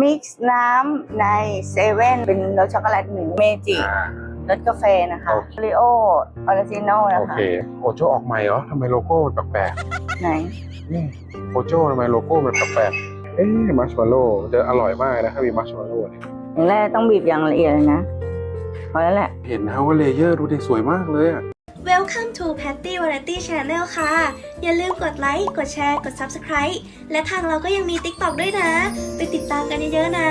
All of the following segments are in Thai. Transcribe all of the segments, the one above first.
มิกซ์น้ำในเซเว่นเป็นรสช็อกโกแลตหนึ่งเมจิอ่ารสกาแฟนะคะโอเคโอริโอออริจินอลนะโอคะเคโอโจออกใหม่เหรอทำไมโลโก้มันแปลกไหน ๆนี่โอโจทำไมโลโก้มันแปลกๆเอ๊ะมัชมาโล่จะอร่อยมากนะถ้ามีมัชมาโล่เนี่ยอย่างแรกต้องบีบอย่างละเอียดเลยนะพอแล้วแหละ เห็นนะว่าเลเยอร์ดูดิสวยมากเลยอะ Welcome to Patty Variety Channel ค่ะ อย่าลืมกดไลค์ กดแชร์ กด Subscribe และทางเราก็ยังมี TikTok ด้วยนะ ไปติดตามกันเยอะๆนะ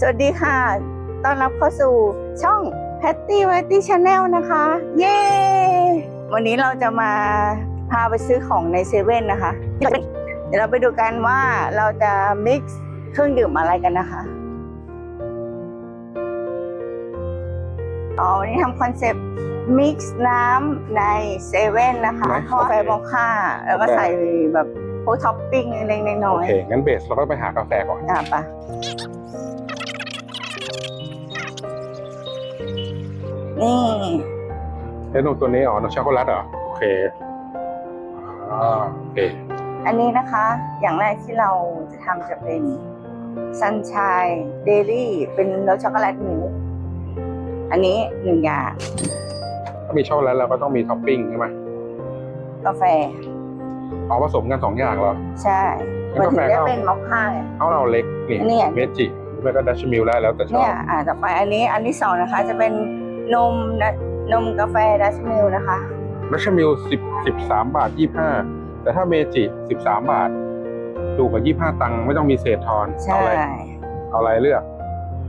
สวัสดีค่ะ ต้อนรับเข้าสู่ช่อง Patty Variety Channel นะคะ เย้ วันนี้เราจะมาพาไปซื้อของในเซเว่นนะคะ เดี๋ยวเราไปดูกันว่าเราจะ mix เครื่องดื่มอะไรกันนะคะ อ๋อวันนี้ทำคอนเซปต์ mix น้ำในเซเว่นนะคะไหนกาแฟโอเค โมค่าแล้วก็ใส่แบบพวกท็อปปิ้งเล็กๆน้โออยเค งั้นเบสเราก็ไปหากาแฟก่อน ๆอะปะนี่เฮ้ยนมตัวนี้อ๋อนมช็อกโกแลตเหรอ โอเคอ่าโอเค อันนี้นะคะ อย่างแรกที่เราจะทำจะเป็นซันช i ยเดลี่เป็นรสช็อกโกแลตหนึ่ง อันนี้หนึ่งอย่างถ้ามีช็อกโกแลตเราก็ต้องมีท็อปปิ้งใช่ไหมกาแฟเอาผสมกันสองอย่างเหรอ ใช่งั้มันนถึกางแฟก็จะเป็นมอคค่าไง เอาเราเล็กนี่เนี่ย เมจิหรือไม่ก็ดัชมิลได้แล้วแต่ชอเนี่บยอ่าต่อไปอันนี้อันที่สองนะคะ จะเป็นนมนะนมกาแฟดัชมิลนะคะ ดัชมิลสิบสิบสามบาทยี่ห้าแต่ถ้าเมจิสิบสามบาทถูกกว่ายี่ห้าตังค์ไม่ต้องมีเศษทอนใช่เอาอะไรเอาอะไรเลือก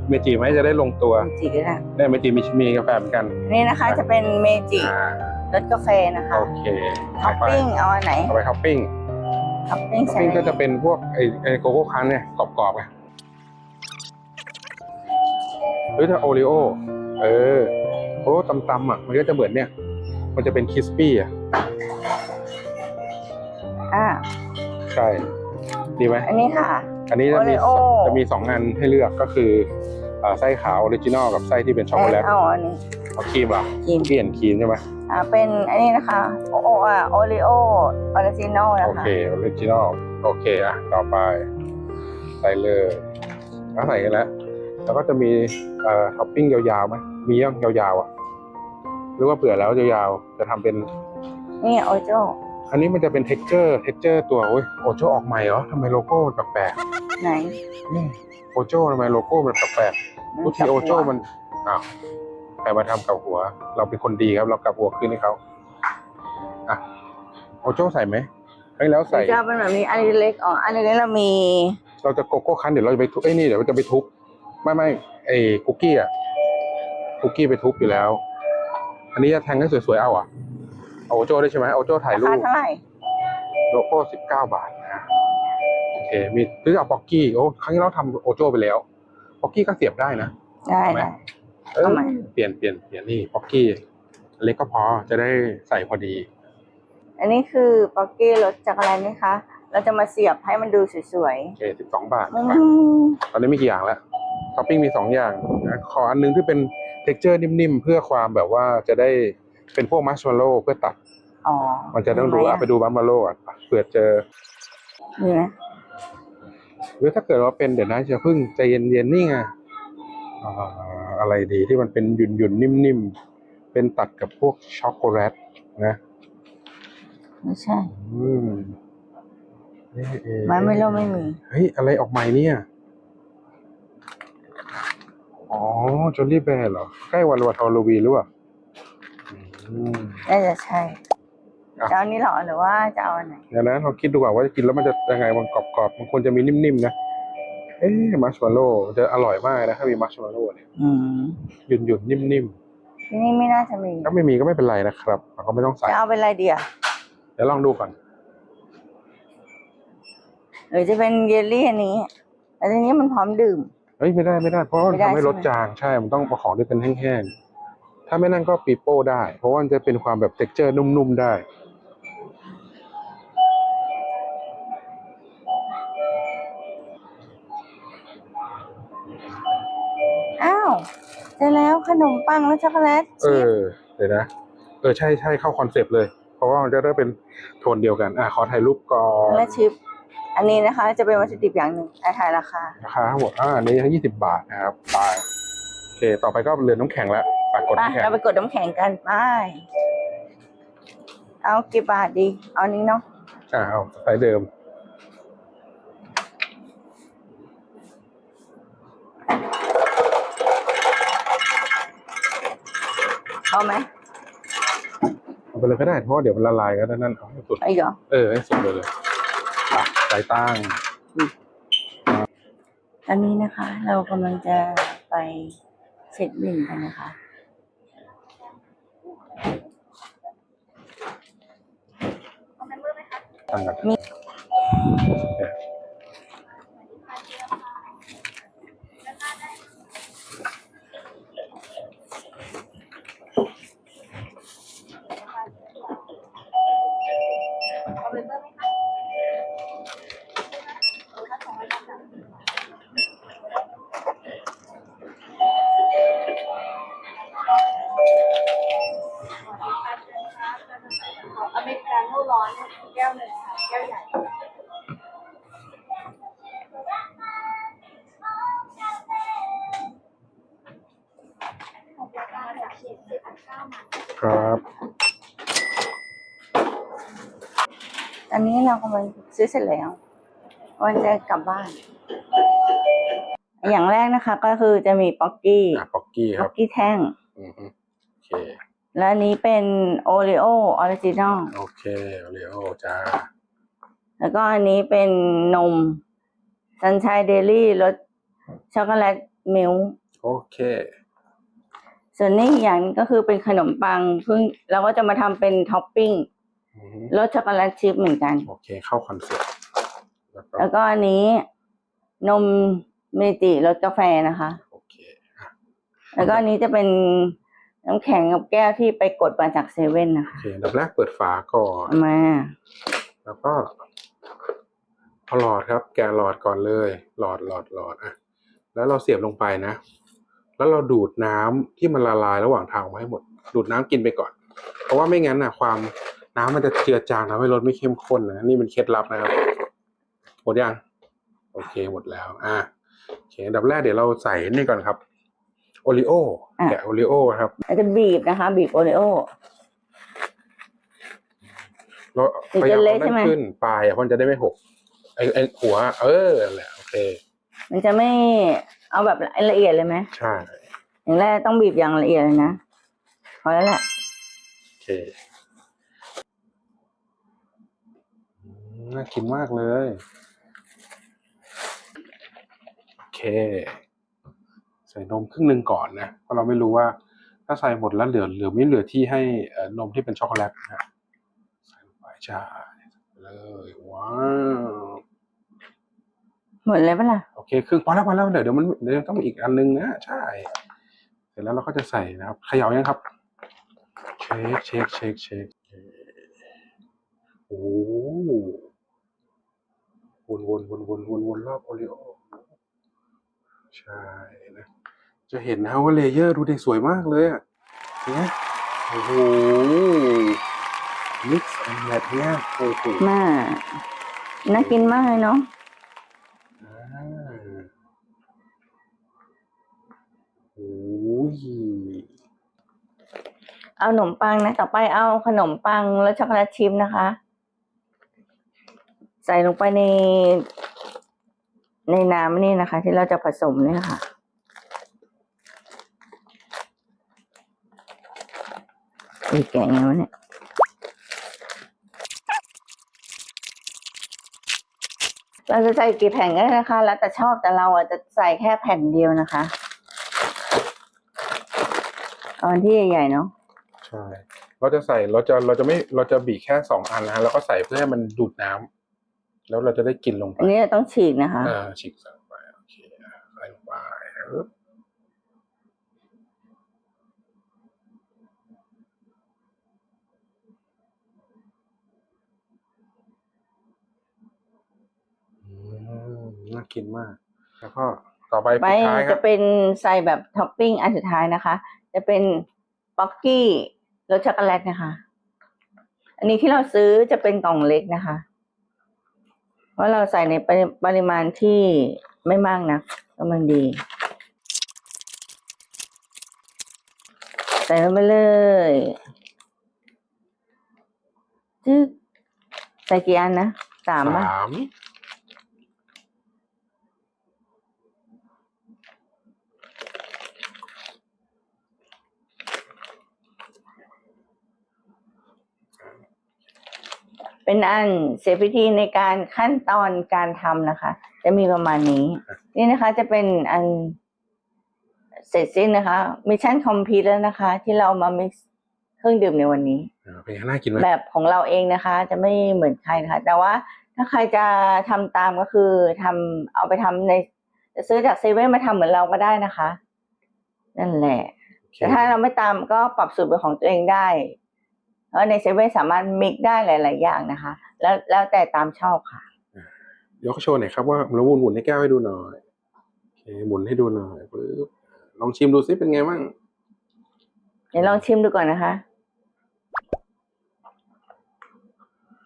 เมจิไหมจะได้ลงตัวเมจิก็ได้เนี่ยเมจิมีมีกาแฟเหมือนกันอันนี้นะคะจะเป็นเมจิอ่ารสกาแฟนะคะโอเคท็อปไปปิ้งเอาอันไหนเอาไปท็อปปิ้งท็อปปิ้งท็อปใส่ปิ้งก็จะเป็นพวกไอไอโกโก้คันเนี่ยกรอบๆไงเฮ้ยถ้าโอริโอเออโอ้ตำๆอะมันก็จะเหมือนเนี่ย มันจะเป็นคริสปี้อะอ่าใช่ ดีไหมอันนี้ค่ะ อันนี้จะมี Oreo จะมีสองอันให้เลือกก็คืออ่าไส้ขาวออริจินอลกับไส้ที่เป็นช็อกโกแลตเอาอันนี้เอาครีมเหรอครีมเปลี่ยนครีมใช่ไหมอ่าเป็นอันนี้นะคะโอโออะโอริโอออริจินอลนะโอคะเคออริจินอลโอเคอะต่อไปใส่เลยแล้วใส่กันแล้วแล้วก็จะมีเอ่อท็อปปิ้งยาวๆไหมมียังยาวๆอะหรือว่าเผื่อแล้วยาวๆจะทำเป็นนี่โอโจ อันนี้มันจะเป็น texture texture ตัวโอ้ยโอโจออกใหม่เหรอทำไมโลโก้มันแปลกไหนๆนี่โอโจทำไมโลโก้มันแปลกๆทุกทีโอโจมันอ้าวใครมาทำกับหัว เราเป็นคนดีครับ เรากลับหัวขึ้นให้เขาอะโอโจใส่ไหมเฮ้ยแล้วใส่ใส่จะเป็นแบบนี้อันนี้เล็กอ๋ออันนี้เล็กเรามีเราจะโกโก้คันเดี๋ยวเราจะไปทุบเอ้ยนี่เดี๋ยวเราจะไปทุบไม่ไม่ไอ้คุกกี้อะคุกกี้ไปทุบอยู่แล้ว อันนี้จะแทงให้สวยๆเอาอะ เอาโอโจได้ใช่ไหมโอโจถ่ายรารูคาปเท่าไหร่โลโก้สิบเก้าบาทนะโอเคมีซื้อเอาป๊อกกี้โอ้ครั้งที่เราทำโอโจไปแล้วป๊อกกี้ก็เสียบได้นะได้เอาไหมได้เออเอาไหมเปลี่ยนเปลี่ยนเปลี่ยนนี่ป๊อกกี้เล็กก็พอจะได้ใส่พอดี อันนี้คือป๊อกกี้รสจักรแลนนี่คะเราจะมาเสียบให้มันดูสวยโอเคสิบสองบาทๆอืไปมตอนนี้มีกี่อย่างแล้วท็อปปิ้งมีสองอย่างนะขออันนึงที่เป็นเท็กเจอร์นิ่มๆ เพื่อความแบบว่าจะได้ เป็นพวกมัชมาโล่เพื่อตัดอ๋อมันจะต้องดูอะไปดูมัชมาโล่อะเผื่อเจอนี่นะหรือถ้าเกิดว่าเป็นเดี๋ยวนะจะพึ่งใจเย็นๆนี่ไงอ่าอะไรดีที่มันเป็นหยุ่นๆนิ่มๆเป็นตัดกับพวกช็อกโกแลตนะไม่ใช่อืมเอ๊ะเอ๊ะไม้ไม่รู้ไม่มีเฮ้ยอะไรออกใหม่เนี่ยอ๋อจอลลี่แบร์เหรอ ใกล้วันวันฮอลโลวีนหรือเปล่าอืม น่าจะใช่อะ จะเอาอันนี้เหรอหรือว่าจะเอาอันไหน เดี๋ยวนะลองคิดดูก่อนว่ากินแล้วมันจะยังไงมันกรอบๆมันควรจะมีนิ่มๆนะเอ๊ะมัชมาโล่จะอร่อยมากนะถ้ามีมัชมาโล่เนี่ยอืมหยุ่นๆนิ่มที่นี่ไม่น่าจะมี ๆถ้าไม่มีก็ไม่เป็นไรนะครับเราก็ไม่ต้องใส่จะเอาเป็นอะไรดีอะเดี๋ยวลองดูก่อนหรือจะเป็นเยลลี่อันนี้แต่ทีนี้มันพร้อมดื่มเฮ้ยไม่ได้ไม่ได้เพราะว่ามันไม่ได้ทำให้รสใช่ไหม จางใช่มันต้องประของด้วยเป็นแห้งๆ ถ้าไม่นั่นก็ปีโป้ได้ เพราะว่ามันจะเป็นความแบบเท็กเจอร์นุ่มๆได้อ้าวเจอแล้วขนมปังและช็อกโกแลตเอชีสอเดี๋ยวนะ เออใช่ใช่เข้าคอนเซปต์เลย เพราะว่ามันจะได้เป็นโทนเดียวกัน อะขอถ่ายรูปก่อนและชิป อันนี้นะคะจะเป็นวัตถุดิบอย่างหนึ่งอาทายราคา ราคาทั้งหมดอ่าอันนี้ทั้งยี่สิบบาทนะครับไปโอเค ต่อไปก็เรือน้ำแข็งแล้วปากก ดไปน้ำแข็งเราไปกดน้ำแข็งกันไปเอากี่บาทดี เอานี้เนาะอ่าเอาไซส์เดิม เอาไหมเอาไปเลยก็ได้เพราะว่าเดี๋ยวมันละลายก็ได้นั่นเอาให้สุดไอ้เหรอเออให้สุดเลยเลยอะสายตั้งตอนนี้นะคะ เรากำลังจะไปเช็คบินกันนะคะ ตั้ อนนี้เรากำลังซื้อเสร็จแล้ววันจะกลับบ้าน อย่างแรกนะคะ ก็คือจะมีป๊อกกี้อะป๊อกกี้คป๊รัอบ กกี้แท่ง อือฮึโอเค และอันนี้เป็นโอรีโอออริจินอลโอเคเรียวจ้า แล้วก็อันนี้เป็นนมซันชัยเดลี่รสช็อกโกแลตมิลค์โอเค ส่วนนี้อีกอย่างหนึงก็คือเป็นขนมปังเพิ่งเราก็จะมาทำเป็นท็อปปิ้งอือฮึ รสช็อกโกแลตชิพเหมือนกัน โอเคเข้าคอนเซ็ปต์แล้วก็แล้วก็อันนี้ นมเมจิรสกาแฟนะคะ โอเคอะแล้วก็อันนี้จะเป็นน้ำแข็งกับแก้วที่ไปกดมาจากเซเว่นนะโอคะเคอันดับแรกเปิดฝาก่อน เอามาแล้วก็เอาหลอดครับ แกะหลอดก่อนเลย หลอดหลอดหลอดอะ แล้วเราเสียบลงไปนะ แล้วเราดูดน้ำที่มันละลายระหว่างทางออกมาให้หมด ดูดน้ำกินไปก่อน เพราะว่าไม่งั้นน่ะ ความ น้ำมันจะเจือจางทำให้รสไม่เข้มข้นนะนี่เป็นเคล็ดลับนะครับหมดยังโอเคหมดแล้วอะโอเคอันดับแรกเดี๋ยวเราใส่นี่ก่อนครับโอริโอแกะโอริโอครับเราจะบีบนะคะ บีบโอรีโอเราถึงพยายามจะเละเอาใช่ไหมนั่นขึ้นปลายอะเพราะมันจะได้ไม่หกไอไอหัว เออนั่นแหละโอเค มันจะไม่เอาแบบละเอียดเลยไหมใช่อย่างแรกต้องบีบอย่างละเอียดเลยนะพอแล้วแหละโอเคอืมน่ากินมากเลย โอเค ใส่นมครึ่งหนึ่งก่อนนะ เพราะเราไม่รู้ว่า ถ้าใส่หมดแล้วเหลือเหลือไม่เหลือที่ให้เอ่อนมที่เป็นช็อกโกแลตนะฮะใส่ลงไปใช่เลยว้าวหมดเลยปะล่ะโอเคครึ่งพอแล้วพอแล้วเดี๋ยวเดี๋ยวมันเดี๋ยวต้องมีอีกอันนึงนะใช่เสร็จแล้วเราก็จะใส่นะครับเขย่ายังครับเช็คเช็คเช็คเช็คโอ้ วนวนวนวนวนวนรอบโอริโอใช่นะจะเห็นนะว่าเลเยอร์ดูดิสวยมากเลยอะเนี่ยโอ้โหมิกซ์แอนด์แมทเนี่ยโอ้โหมาน่ากินมากเลยเนาะอ่าโอ้ยเอาขนมปังนะ ต่อไปเอาขนมปังแล้วช็อกโกแลตชิพนะคะ ใส่ลงไปใน ในน้ำนี่นะคะ ที่เราจะผสมเนี่ยค่ะ อีกแกะยังไงวะเนี่ยเราจะใส่กี่แผ่นก็ได้นะคะ แล้วแต่ชอบแต่เราอะจะใส่แค่แผ่นเดียวนะคะเอาอันที่ใหญ่ๆเนาะใช่ เราจะใส่เราจะเราจะไม่เราจะบีบแค่สองอันนะฮะแล้วก็ใส่เพื่อให้มันดูดน้ำ แล้วเราจะได้กินลงไปอันนี้เราต้องฉีกนะคะเออฉีกใส่ลงไปโอเคอะใส่ลงไปปึ๊บอืมน่ากินมาก แล้วก็ต่อไปไปปิดท้ายครัจะบเป็นใส่แบบท็อปปิ้งอันสุดท้ายนะคะ จะเป็นป๊อกกี้รสช็อกโกแลตนะคะ อันนี้ที่เราซื้อจะเป็นกล่องเล็กนะคะ เพราะเราใส่ในปริปริมาณที่ไม่มากนะกำลังดี ใส่ลงไปเลยจึ๊กใส่กี่อันนะสามอะ สาม เป็นอันเสียพิธีในการขั้นตอนการทำนะคะ จะมีประมาณนี้ นี่นะคะจะเป็นอันเสร็จสิ้นนะคะมิชชั่นคอมพลีทแล้วนะคะ ที่เรามา mix เครื่องดื่มในวันนี้อ่าเป็นไงน่ากินไหมแบบของเราเองนะคะ จะไม่เหมือนใครนะคะแต่ว่าถ้าใครจะทำตามก็คือทำเอาไปทำในจะซื้อจากเซเว่นมาทำเหมือนเราก็ได้นะคะ นั่นแหละโอเคแต่ถ้าเราไม่ตามก็ปรับสูตรเป็นของตัวเองได้ เพราะในเซเว่นสามารถมิกได้หลาย ๆ อย่างนะคะ แล้วแล้วแต่ตามชอบค่ะ ยกโชว์หน่อยครับว่าเราหมุนหมุนให้แก้วให้ดูหน่อยโอเคหมุนให้ดูหน่อยปึ๊บลองชิมดูซิเป็นไงบ้างเดี๋ยวลองชิมดูก่อนนะคะ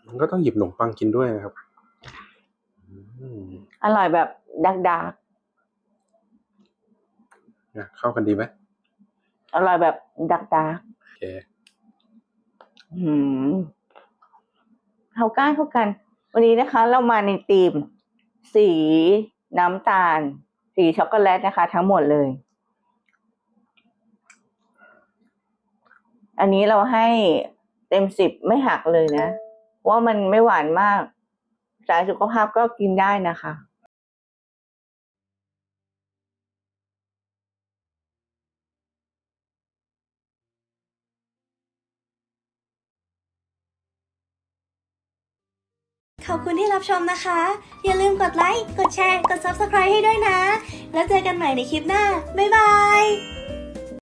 มันก็ต้องหยิบขนมปังกินด้วยนะครับอืมอร่อยแบบดักดักนะเข้ากันดีไหมๆอร่อยแบบดักดักโอเคๆหืม เข้ากันเข้ากัน วันนี้นะคะ เรามาในธีม สีน้ำตาล สีช็อกโกแลตนะคะ ทั้งหมดเลย อันนี้เราให้เต็มสิบไม่หักเลยนะ ว่ามันไม่หวานมาก สายสุขภาพก็กินได้นะคะ อบคุณที่รับชมนะคะ อย่าลืมกดไลค์ กดแชร์ กด Subscribe ให้ด้วยนะ แล้วเจอกันใหม่ในคลิปหน้า บ๊ายบาย